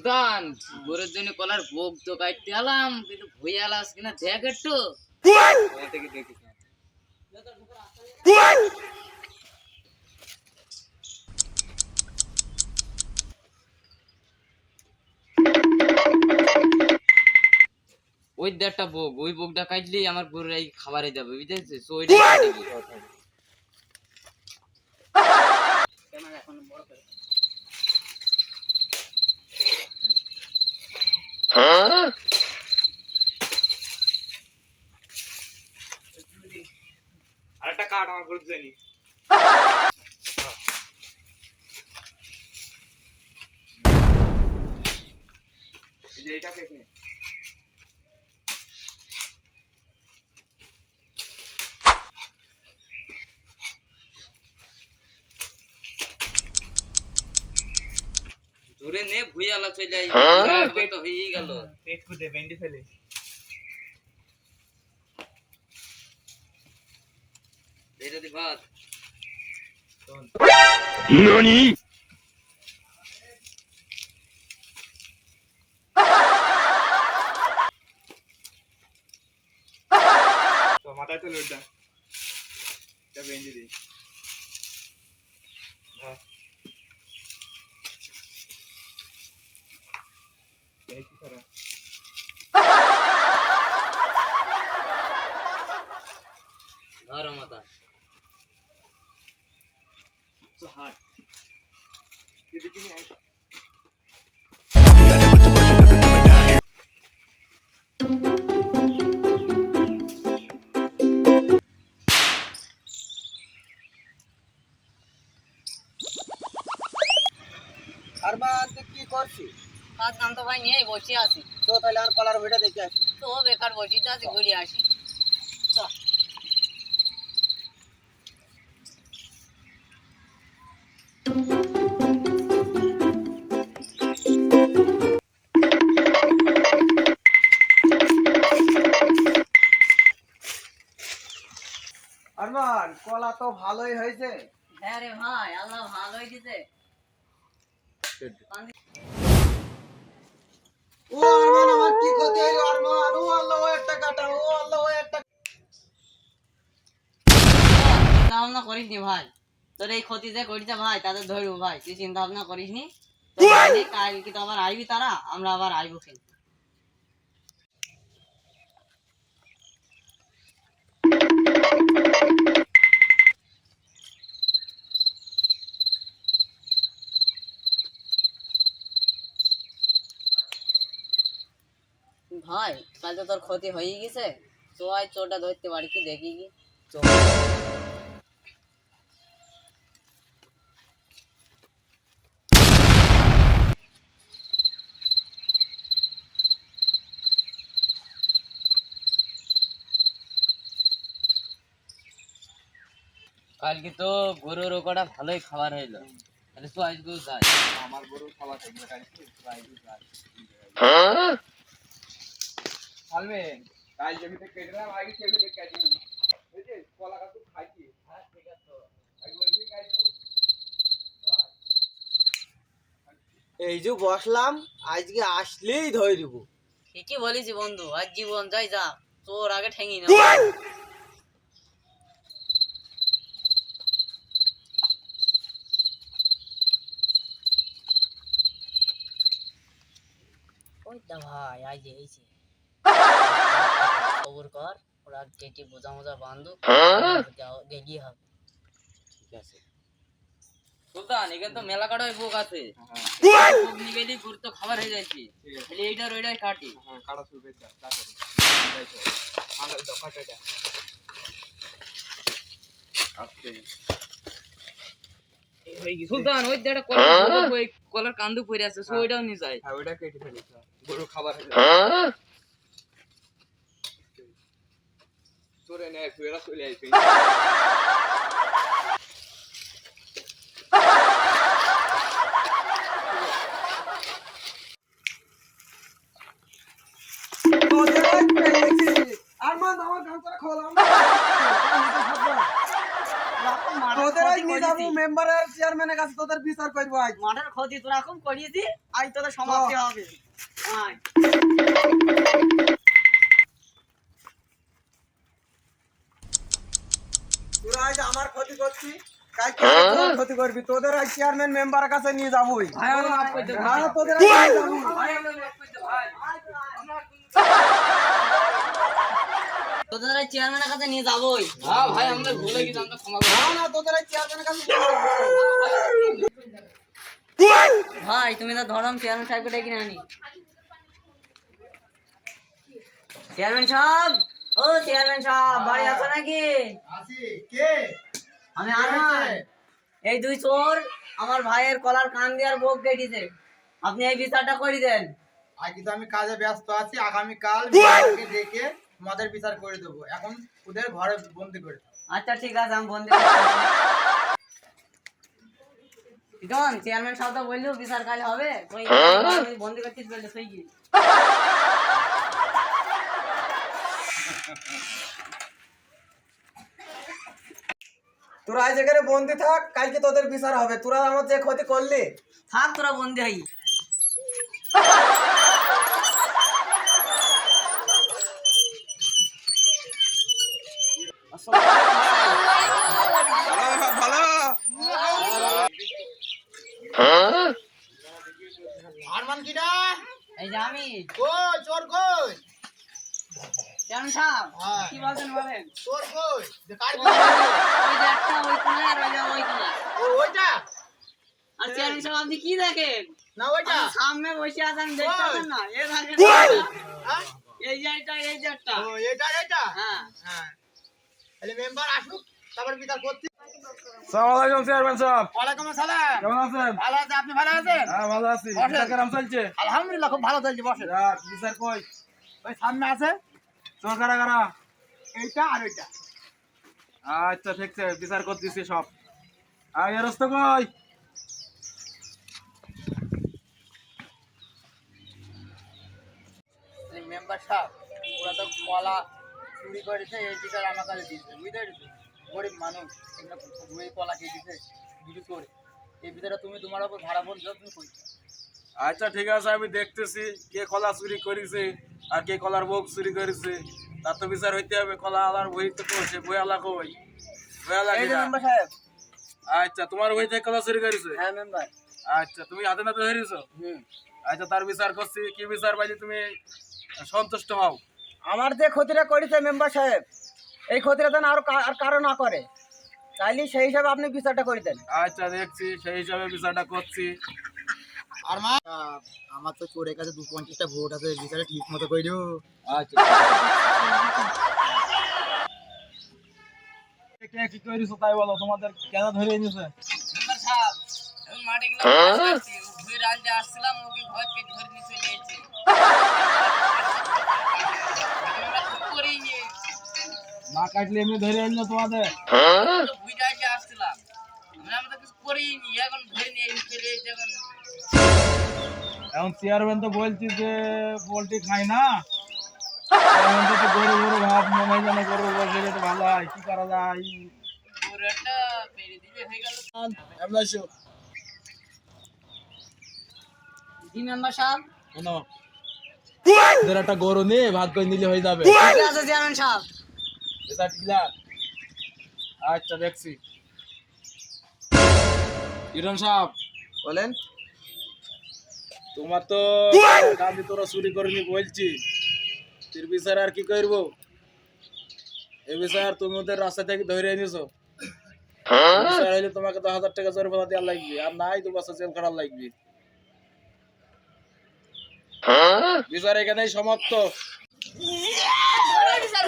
সুলতান গরুর জন্য কলার ভোগ তো কাটতে আলাম কিন্তু ভুই আলাস কিনা দেখ একটু। ওই দেড়টা ভোগ ওই ভোগটা কাটলেই আমার গরুর এই খাবারে যাবে বুঝতেছিস তো ওইটাই কাটবি। আরেকটা কাঠ আমার গরু জানি এইটা কেটে ধরে নে ভুই আলা চলে যাই তো হয়েই গেল। পেট খুদে ভেন্ডি ফেলে। এটা দি ভাত তো মাথায় তো লোডটা এটা ভেন্ডি দিই হ্যাঁ। এই কি করা ধর মাথা তো হাট এদিকে নিয়ে আয় আর মা তুই কি করছিস কাজ কাম তো ভাই নিয়ে বসে আছি। তো তাহলে আর কলার ভিডিও দেখে আসি। তো বেকার বসিতে আছি ঘুরে আসি। আরমান কলা তো ভালোই হয়েছে। হ্যাঁ রে ভাই আল্লাহ ভালোই দিতে ও আরমান আমার কি ক্ষতি হইল? আরমান ও আল্লাহ ও একটা কাটা ও আল্লাহ ও একটা চিন্তা ভাবনা করিস নি ভাই। তোর এই ক্ষতি যে করিস ভাই তাদের ধরবো ভাই। তুই চিন্তা ভাবনা করিস নি তো কাল কি তো আবার আইবি তারা আমরা আবার আইবো খেলতে। ভাই কাল তো তোর ক্ষতি হয়ে গেছে। তো আয় চোরটা ধরতে পারি কি দেখি কি। চোর কালকে তো গরুর ওকটা ভালোই খাবার হইল। তাহলে তো আজকেও যাই আমার গরু খাবার থাকবে কালকে ফ্রাইডে যাই সালমেন কাল জমিতে কেটে দিলাম আগে জমিতে কেটে নিই এই যে কলা গাছ খাইছি। হ্যাঁ ঠিক আছে। একবার দিয়ে কাটবো এই যে বসলাম আজকে আসলেই ধরে দিব ঠিকই বলেছি বন্ধু আজ জীবন যাই যা তোর আগে ঠেঙি না ভাই আজ এইছে খবর কর ওরা কেটে বোঝা মোজা বান্ধব গেগি হবে। ঠিক আছে। সুলতান এখানে তো মেলা কাটায় ভোগ আছে। হ্যাঁ। ভোগ নিয়ে গেলেই গরু তো খাবার হয়ে। যাচ্ছে এইটার ওইটাই কাটি হ্যাঁ কাটা শুরু করে। দাও কাটা হয়ে গেছে সুলতান ওই যেটা কলার ওই কলার কান্দু পড়ে আছে সো ওইটাও নিয়ে যায়। হ্যাঁ ওইটা কেটে ফেলিস গরু খাবার হয়ে? তোরে নে ফেরা চলে আইছে তোদের ওই মেম্বারের চেয়ারম্যানের কাছে তোদের বিচার করব আজ মাঠের ক্ষতি তোরা খুব করিয়েছি আজ তোদের সমাপ্তি হবে আয়। তোরা আজ আমার ক্ষতি করছি ক্ষতি করবি তোদের আজ চেয়ারম্যান মেম্বারের কাছে নিয়ে যাবোই ভাই, আমরা মাফ করে দেবো। হ্যাঁ তোদের আজ নিয়ে যাব। তোদের চেয়ারম্যানের কাছে নিয়ে যাবোই হ্যাঁ ভাই আমরা ভুলে গেছি আমরা ক্ষমা না না তোদের আজ চেয়ারম্যানের কাছে ভাই তুমি তো ধরম চেয়ারম্যান সাহেবকে ডেকে আনি। চেয়ারম্যান সাহেব? ও চেয়ারম্যান সাহেব বাড়ি আছো নাকি? আমি আনন্দ এই দুই চোর আমার ভাইয়ের কলার কান দেওয়ার বোক কেটেছে। আপনি এই বিচারটা করে দেন। আজ কিন্তু আমি কাজে ব্যস্ত আছি। আগামীকাল বিভাগকে ডেকে তোমাদের বিচার করে দেবো। এখন ওদের ঘরে বন্দি করে আচ্ছা ঠিক আছে আমি বন্দি জন চেয়ারম্যান সাহেব তো বলল বিচার কাল হবে। ওই আমি বন্দি করছিস বলল সেই তোরা আজ এখানে বন্দি থাক কালকে তোদের বিচার হবে। তোরা আমার যে ক্ষতি করলি। থাক তোরা বন্দি হই। আরমান কিডা এই যে আমি। কই চোর কই? হ্যাঁ। কি বলছেন বলেন? চোর কই? যে কার ওই একটা ওই কোনায় আর ওই ওই কোনায়। ওইটা? আর চেয়ারম্যান সাহেব আপনি কি দেখেন? না ওইটা? সামনে বসে আছেন দেখতে না? এ দেখেন হ্যাঁ? এই যে একটা এই যে একটা। ও এটা এটা? হ্যাঁ। হ্যাঁ। তাহলে মেম্বার আসুক তারপর বিচার করতে। সালাম চেয়ারম্যান সাহেব। ওয়ালাইকুম আসসালাম। কেমন আছেন? ভালো আছে আপনি ভালো আছেন? হ্যাঁ ভালো আছি। বসেন। বিচার কেমন চলছে? আলহামদুলিল্লাহ খুব ভালো চলছে। বসে বিচার কই? ওই সামনে আছে। চোর কারা কারা। এইটা আর ওইটা আচ্ছা ঠিক আছে বিচার করতেছি সব। আর এরস্ত কই? মেম্বার সাহেব ওরা তো কলা চুরি করেছে এই বিচার আমার কাছে দিচ্ছে বুঝতে পেরেছ? গরিব মানুষ এগুলো ওই কলা খেয়ে বিক্রি করে। এই বিচারটা তুমি তোমার উপর ভাড়া বলছো তুমি করছ। আচ্ছা ঠিক আছে আমি দেখতেছি কে কলা চুরি করেছে। আর কে কলার বউ চুরি করেছে? তার তো বিচার হইতে হবে কলা আলার বই তো করছে বই আলা কই? বই আলা আচ্ছা তোমার বই থেকে কলা চুরি করেছে? হ্যাঁ মেম্বার আচ্ছা তুমি হাতে নাতে ধরেছো? হুম। আচ্ছা তার বিচার করছি কি বিচার পাইলে তুমি সন্তুষ্ট হও? আমার যে ক্ষতিটা করেছে মেম্বার সাহেব এই ক্ষতিটা যেন আরও আর কারও না করে তাইলে সেই হিসাবে আপনি বিচারটা করে দেন। আচ্ছা দেখছি সেই হিসাবে বিচারটা করছি। আর মা আমার তো চোরের কাছে দু পঞ্চাশটা ভোট আছে বিচারে ঠিক মতো করে দিও আচ্ছা। কি করেছ তাই বলো তোমাদের কেন ধরে এনেছে মাঠে গেলাম আসছিলাম ওকে ধরে নিয়ে চলে এসেছি না কাটলে এমনি ধরে এলো তোমাদের? ঘুরে আসছিলাম। আমরা আমরা কিছু করেই নি এখন ধরে নিয়ে চলে এসেছি এখন এখন চেয়ারম্যান তো বলছি যে পোলট্রি খাই না। গরু গরু ভাত মনে হয় যেন গরু বসে তো ভালো হয় কি করা যায়? একটা হয়ে গরু নিয়ে ভাত করে নিলে হয়ে যাবে। আচ্ছা দেখছি। ইরন সাহেব বলেন। তোমার তো আমি তোরা চুরি করিনি বলছি তোর বিচার আর কি করব এ বিচার তুমি ওদের রাস্তা থেকে ধরে এনেছো তোমাকে তো হাজার টাকা জরিমানা দেওয়া লাগবে আর নাই দু বছর জেল খাটার লাগবে বিচার এখানেই সমাপ্ত বিচার